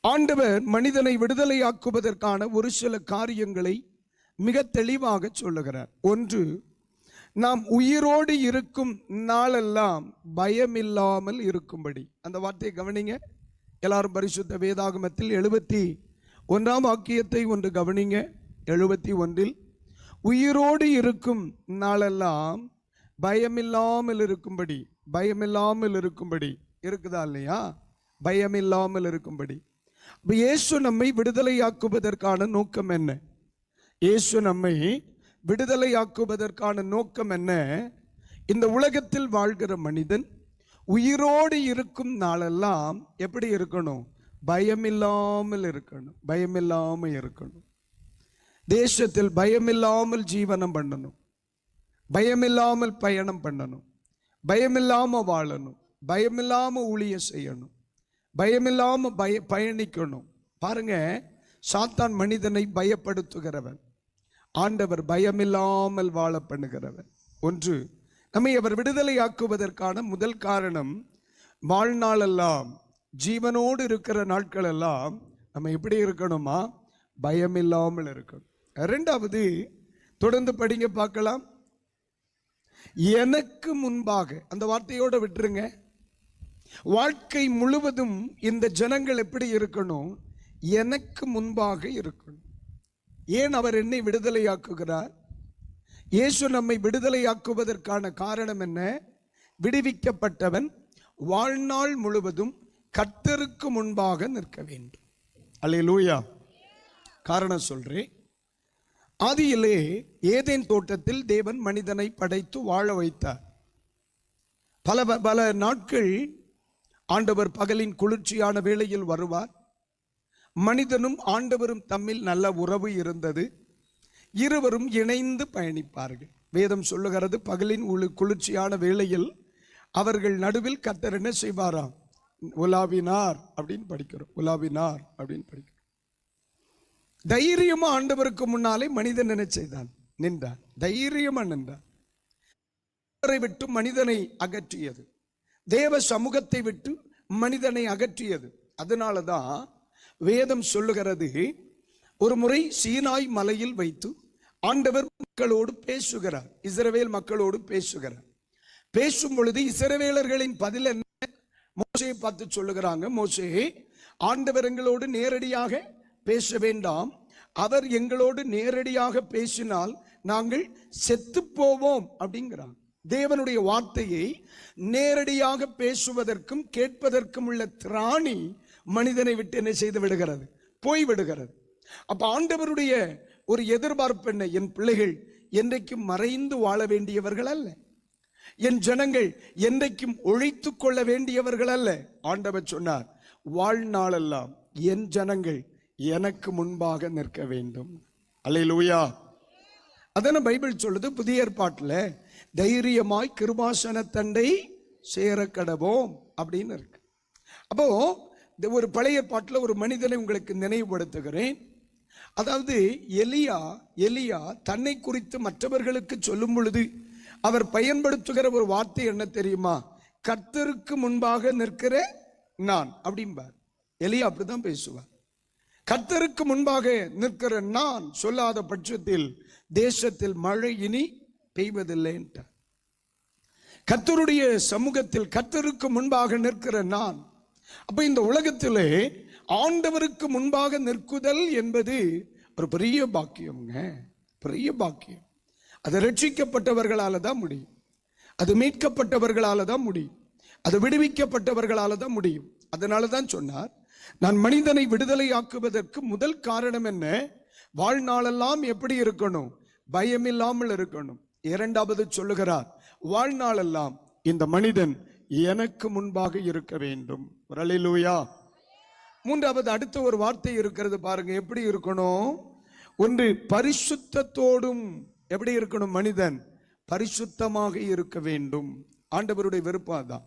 ஆண்டவர் மனிதனை விடுதலையாக்குவதற்கான ஒரு சில காரியங்களை மிக தெளிவாக சொல்லுகிறார். ஒன்று நாம் உயிரோடு இருக்கும் நாளெல்லாம் பயமில்லாமல் இருக்கும்படி. அந்த வார்த்தையை கவனிங்க. எல்லாரும் பரிசுத்த வேதாகமத்தில் எழுபத்தி ஒன்றாம் வாக்கியத்தை ஒன்று கவனிங்க. எழுபத்தி ஒன்றில் உயிரோடு இருக்கும் நாளெல்லாம் பயமில்லாமல் இருக்கும்படி. பயமில்லாமல் இருக்கும்படி. இருக்குதா இல்லையா? பயமில்லாமல் இருக்கும்படி. அப்ப இயேசு நம்மை விடுதலையாக்குவதற்கான நோக்கம் என்ன? இயேசு நம்மை விடுதலையாக்குவதற்கான நோக்கம் என்ன? இந்த உலகத்தில் வாழ்கிற மனிதன் உயிரோடு இருக்கும் நாளெல்லாம் எப்படி இருக்கணும்? பயமில்லாமல் இருக்கணும். பயமில்லாமல் இருக்கணும். தேசத்தில் பயமில்லாமல் ஜீவனம் பண்ணணும். பயமில்லாமல் பயணம் பண்ணணும். பயமில்லாம வாழணும். பயமில்லாமல் ஊழிய செய்யணும். பயமில்லாம பய பயணிக்கணும். பாருங்க சாத்தான் மனிதனை பயப்படுத்துகிறவன். ஆண்டவர் பயமில்லாமல் வாழ பண்ணுகிறவன் ஒன்று நம்மை அவர் விடுதலையாக்குவதற்கான முதல் காரணம் வாழ்நாளெல்லாம் ஜீவனோடு இருக்கிற நாட்களெல்லாம் நம்ம எப்படி இருக்கணுமா? பயமில்லாமல் இருக்கணும். ரெண்டாவது தொடர்ந்து படிங்க பார்க்கலாம். எனக்கு முன்பாக அந்த வார்த்தையோட விட்டுருங்க. வாழ்க்கை முழுவதும் இந்த ஜனங்கள் எப்படி இருக்கணும்? எனக்கு முன்பாக இருக்கணும். ஏன் அவர் என்னை விடுதலையாக்குகிறார்? இயேசு நம்மை விடுதலையாக்குவதற்கான காரணம் என்ன? விடுவிக்கப்பட்டவன் வாழ்நாள் முழுவதும் கர்த்தருக்கு முன்பாக நிற்க வேண்டும். அல்லேலூயா காரணம் சொல்றேன். ஆதியிலே ஏதேன் தோட்டத்தில் தேவன் மனிதனை படைத்து வாழ வைத்தார். பல பல நாட்கள் ஆண்டவர் பகலின் குளிர்ச்சியான வேளையில் வருவார். மனிதனும் ஆண்டவரும் தம்மில் நல்ல உறவு இருந்தது. இருவரும் இணைந்து பயணிப்பார்கள். வேதம் சொல்லுகிறது பகலின் உளு- குளிர்ச்சியான வேளையில் அவர்கள் நடுவில் கத்தர் என்ன செய்வாராம்? உலாவினார் அப்படின்னு படிக்கிறோம். உலாவினார் அப்படின்னு படிக்கிறோம். தைரியமா ஆண்டவருக்கு முன்னாலே மனிதன் என்ன செய்தான்? நின்றான். தைரியமா நின்றான். விட்டு மனிதனை அகற்றியது. தேவ சமூகத்தை விட்டு மனிதனை அகற்றியது. அதனால தான் வேதம் சொல்லுகிறது ஒரு முறை சீனாய் மலையில் வைத்து ஆண்டவர் மக்களோடு பேசுகிறார். இஸ்ரவேல் மக்களோடு பேசுகிறார். பேசும் பொழுது இஸ்ரவேலர்களின் பதில் என்ன? மோசையை பார்த்து சொல்லுகிறாங்க மோசையே ஆண்டவர் எங்களோடு நேரடியாக பேச வேண்டாம். அவர் எங்களோடு நேரடியாக பேசினால் நாங்கள் செத்து போவோம். அப்படிங்கிறாங்க. தேவனுடைய வார்த்தையை நேரடியாக பேசுவதற்கும் கேட்பதற்கும் உள்ள திராணி மனிதனை விட்டு என்ன செய்து விடுகிறது போய் விடுகிறது. அப்ப ஆண்டவருடைய ஒரு எதிர்பார்ப்பு என்ன? என் பிள்ளைகள் என்றைக்கும் மறைந்து வாழ வேண்டியவர்கள் அல்ல. என் ஜனங்கள் என்றைக்கும் ஒழித்து கொள்ள வேண்டியவர்கள் அல்ல. ஆண்டவர் சொன்னார் வாழ்நாளெல்லாம் என் ஜனங்கள் எனக்கு முன்பாக நிற்க வேண்டும். அல்லேலூயா. அதான பைபிள் சொல்லுது புதிய ஏற்பாட்டில் தைரியமாய் கிருபாசன தண்டை சேர கடவோம் அப்படின்னு இருக்கு. அப்போ இந்த ஒரு பழைய பாட்டில் ஒரு மனிதனை உங்களுக்கு நினைவுபடுத்துகிறேன். அதாவது எலியா எலியா தன்னை குறித்து மற்றவர்களுக்கு சொல்லும் பொழுது அவர் பயன்படுத்துகிற ஒரு வார்த்தை என்ன தெரியுமா? கர்த்தருக்கு முன்பாக நிற்கிற நான் அப்படிம்பார். எலியா அப்படிதான் பேசுவார். கர்த்தருக்கு முன்பாக நிற்கிற நான் சொல்லாத பட்சத்தில் தேசத்தில் மழை இனி செய்வதில்லைன்ட்டு கத்தருடைய சமூகத்தில் கர்த்தருக்கு முன்பாக நிற்கிற நான் அப்போ இந்த உலகத்திலே ஆண்டவருக்கு முன்பாக நிற்குதல் என்பது ஒரு பெரிய பாக்கியம்ங்க. பெரிய பாக்கியம். அது ரட்சிக்கப்பட்டவர்களால தான் முடியும். அது மீட்கப்பட்டவர்களால தான் முடியும். அது விடுவிக்கப்பட்டவர்களால தான் முடியும். அதனால தான் சொன்னார் நான் மனிதனை விடுதலையாக்குவதற்கு முதல் காரணம் என்ன? வாழ்நாளெல்லாம் எப்படி இருக்கணும்? பயமில்லாமல் இருக்கணும். இரண்டாவது சொல்லுகிறார் வாழ்நாளெல்லாம் இந்த மனிதன் எனக்கு முன்பாக இருக்க வேண்டும். ரலிலூயா மூன்றாவது அடுத்த ஒரு வார்த்தை இருக்கிறது பாருங்க எப்படி இருக்கணும்? ஒன்று பரிசுத்தத்தோடும் எப்படி இருக்கணும் மனிதன்? பரிசுத்தமாக இருக்க வேண்டும். ஆண்டவருடைய விருப்பம் அதான்.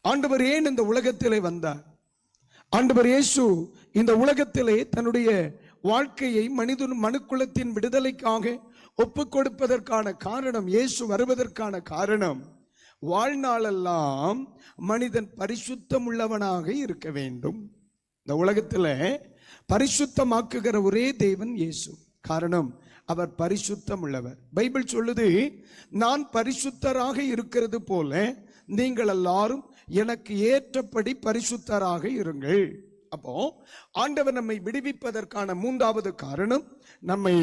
ஆண்டவர் ஏன் இந்த உலகத்திலே வந்தார்? ஆண்டவர் இயேசு இந்த உலகத்திலே தன்னுடைய வாழ்க்கையை மனிதன் மனுக்குலத்தின் விடுதலைக்காக ஒப்பு கொடுப்பதற்கான காரணம் இயேசு வருவதற்கான காரணம் வாழ்நாளெல்லாம் மனிதன் பரிசுத்தம் உள்ளவனாக இருக்க வேண்டும். இந்த உலகத்தில் பரிசுத்தமாக்குகிற ஒரே தேவன் இயேசு. காரணம் அவர் பரிசுத்தம் உள்ளவர் பைபிள் சொல்லுது நான் பரிசுத்தராக இருக்கிறது போல நீங்கள் எல்லாரும் எனக்கு ஏற்றபடி பரிசுத்தராக இருங்கள். அப்போ ஆண்டவர் நம்மை விடுவிப்பதற்கான மூன்றாவது காரணம் நம்மை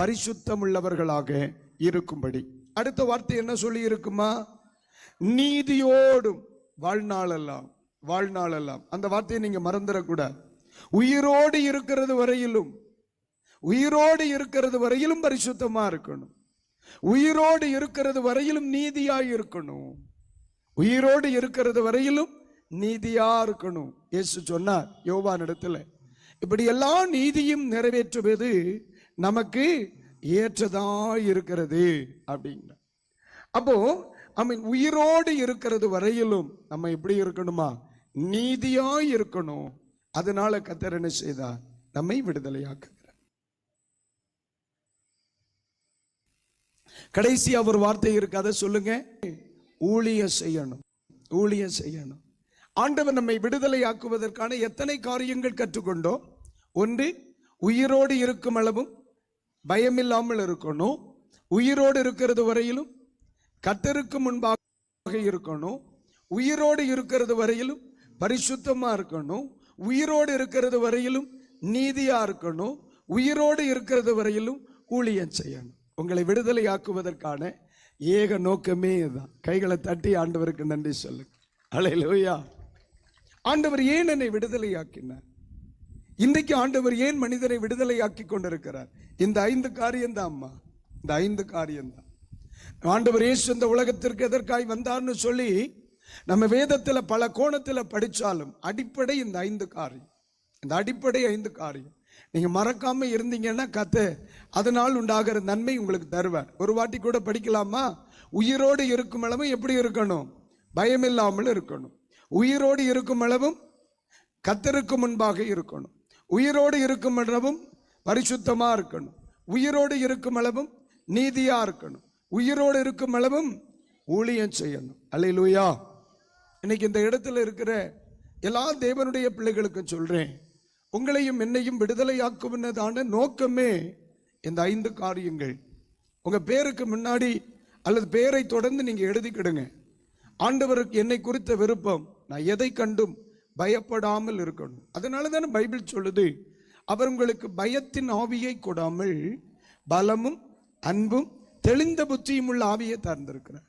பரிசுத்தம் உள்ளவர்களாக இருக்கும்படி. அடுத்த வார்த்தை என்ன சொல்லி இருக்குமா? நீதியோடும் வாழ்நாளெல்லாம் வாழ்நாளெல்லாம். அந்த வார்த்தையை நீங்க மறந்துடக்கூடாது. உயிரோடு இருக்கிறது வரையிலும் உயிரோடு இருக்கிறது வரையிலும் பரிசுத்தமா இருக்கணும். உயிரோடு இருக்கிறது வரையிலும் நீதியாக இருக்கணும். உயிரோடு இருக்கிறது வரையிலும் நீதியா இருக்கணும். இயேசு சொன்னார் யோவான் இடத்துல இப்படி எல்லா நீதியும் நிறைவேற்றுவது நமக்கு ஏற்றதா இருக்கிறது அப்படிங்கிற அப்போ ஐ மீன் உயிரோடு இருக்கிறது வரையிலும் நம்ம எப்படி இருக்கணுமா? நீதியாய் இருக்கணும். அதனால கத்தர் என்ன செய்தார்? நம்மை விடுதலையாக்குகிறார். கடைசி அவர் வார்த்தை இருக்கு அதை சொல்லுங்க. ஊழியம் செய்யணும். ஊழியம் செய்யணும். ஆண்டவர் நம்மை விடுதலையாக்குவதற்கான எத்தனை காரியங்கள் கற்றுக்கொண்டோம்? ஒன்று உயிரோடு இருக்கும் அளவும் பயமில்லாமல் இருக்கணும். உயிரோடு இருக்கிறது வரையிலும் கத்தருக்கு முன்பாக இருக்கணும். உயிரோடு இருக்கிறது வரையிலும் பரிசுத்தமா இருக்கணும். உயிரோடு இருக்கிறது வரையிலும் நீதியா இருக்கணும். உயிரோடு இருக்கிறது வரையிலும் ஊழியம் செய்யணும். உங்களை விடுதலையாக்குவதற்கான ஏக நோக்கமே இதுதான். கைகளை தட்டி ஆண்டவருக்கு நன்றி சொல்லுங்க. அலையிலோயா ஆண்டவர் ஏன் என்னை விடுதலையாக்கினார்? இன்றைக்கு ஆண்டவர் ஏன் மனிதரை விடுதலையாக்கி கொண்டிருக்கிறார்? இந்த ஐந்து காரியம்தான் அம்மா இந்த ஐந்து காரியம்தான் ஆண்டவர் இயேசு இந்த உலகத்திற்கு எதற்காய் வந்தார்னு சொல்லி நம்ம வேதத்தில் பல கோணத்தில் படித்தாலும் அடிப்படை இந்த ஐந்து காரியம். இந்த அடிப்படை ஐந்து காரியம். நீங்கள் மறக்காமல் இருந்தீங்கன்னா கத்து அதனால் உண்டாகிற நன்மை உங்களுக்கு தருவார். ஒரு வாட்டி கூட படிக்கலாமா? உயிரோடு இருக்கும் அளவும் எப்படி இருக்கணும்? பயமில்லாமல் இருக்கணும். உயிரோடு இருக்கும் அளவும் கத்தருக்கு முன்பாக இருக்கணும். உயிரோடு இருக்கும் அளவும் பரிசுத்தமாக இருக்கணும். உயிரோடு இருக்கும் அளவும் நீதியாக இருக்கணும். உயிரோடு இருக்கும் அளவும் ஊழியம் செய்யணும். அல்லையிலூயா இன்னைக்கு இந்த இடத்துல இருக்கிற எல்லா தேவனுடைய பிள்ளைகளுக்கும் சொல்கிறேன் உங்களையும் என்னையும் விடுதலையாக்குவதான நோக்கமே இந்த ஐந்து காரியங்கள். உங்கள் பேருக்கு முன்னாடி அல்லது பேரை தொடர்ந்து நீங்கள் எழுதிக்கிடுங்க. ஆண்டவருக்கு என்னை குறித்த விருப்பம் நான் எதை கண்டும் பயப்படாமல் இருக்கணும். அதனால தானே பைபிள் சொல்லுது அவர் உங்களுக்கு பயத்தின் ஆவியை கொடாமல் பலமும் அன்பும் தெளிந்த புத்தியும் உள்ள ஆவியை தார்ந்திருக்கிறார்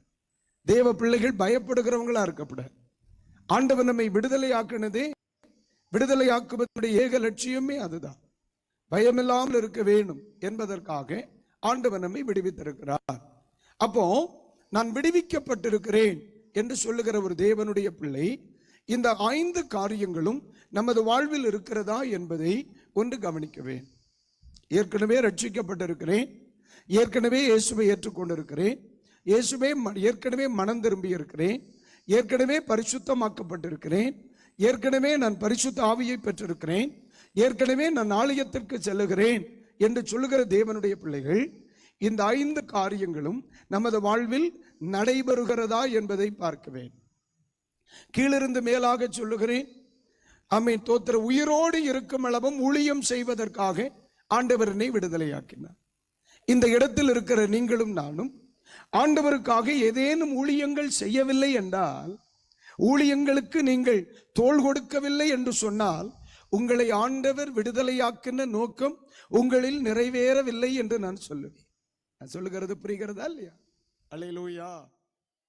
தேவ பிள்ளைகள் பயப்படுகிறவங்களா இருக்கப்படாது ஆண்டவர் நம்மை விடுதலையாக்குனதே விடுதலையாக்குவதுடைய ஏக லட்சியமே அதுதான். பயமில்லாமல் இருக்க வேண்டும் என்பதற்காக ஆண்டவர் நம்மை விடுவித்திருக்கிறார். அப்போ நான் விடுவிக்கப்பட்டிருக்கிறேன் என்று சொல்லுகிற ஒரு தேவனுடைய பிள்ளை இந்த ஐந்து காரியங்களும் நமது வாழ்வில் இருக்கிறதா என்பதை ஒன்று கவனிக்கவேன். ஏற்கனவே ரட்சிக்கப்பட்டிருக்கிறேன். ஏற்கனவே இயேசுவை ஏற்றுக்கொண்டிருக்கிறேன். இயேசுவே ம- ஏற்கனவே மனம் திரும்பி இருக்கிறேன் ஏற்கனவே பரிசுத்தமாக்கப்பட்டிருக்கிறேன். ஏற்கனவே நான் பரிசுத்த ஆவியை பெற்றிருக்கிறேன். ஏற்கனவே நான் ஆலயத்திற்கு செல்லுகிறேன் என்று சொல்லுகிற தேவனுடைய பிள்ளைகள் இந்த ஐந்து காரியங்களும் நமது வாழ்வில் நடைபெறுகிறதா என்பதை பார்க்குவேன். கீழிருந்து மேலாக சொல்லுகிறேன். அம்மை தோத்திர உயிரோடு இருக்கும் அளவும் ஊழியம் செய்வதற்காக ஆண்டவர் விடுதலையாக்கினார். இந்த இடத்தில் இருக்கிற நீங்களும் நானும் ஆண்டவருக்காக ஏதேனும் ஊழியங்கள் செய்யவில்லை என்றால் ஊழியங்களுக்கு நீங்கள் தோள் கொடுக்கவில்லை என்று சொன்னால் உங்களை ஆண்டவர் விடுதலையாக்கின நோக்கம் உங்களில் நிறைவேறவில்லை என்று நான் சொல்லுவேன். நான் சொல்லுகிறது புரிகிறதா இல்லையா? அலையிலூயா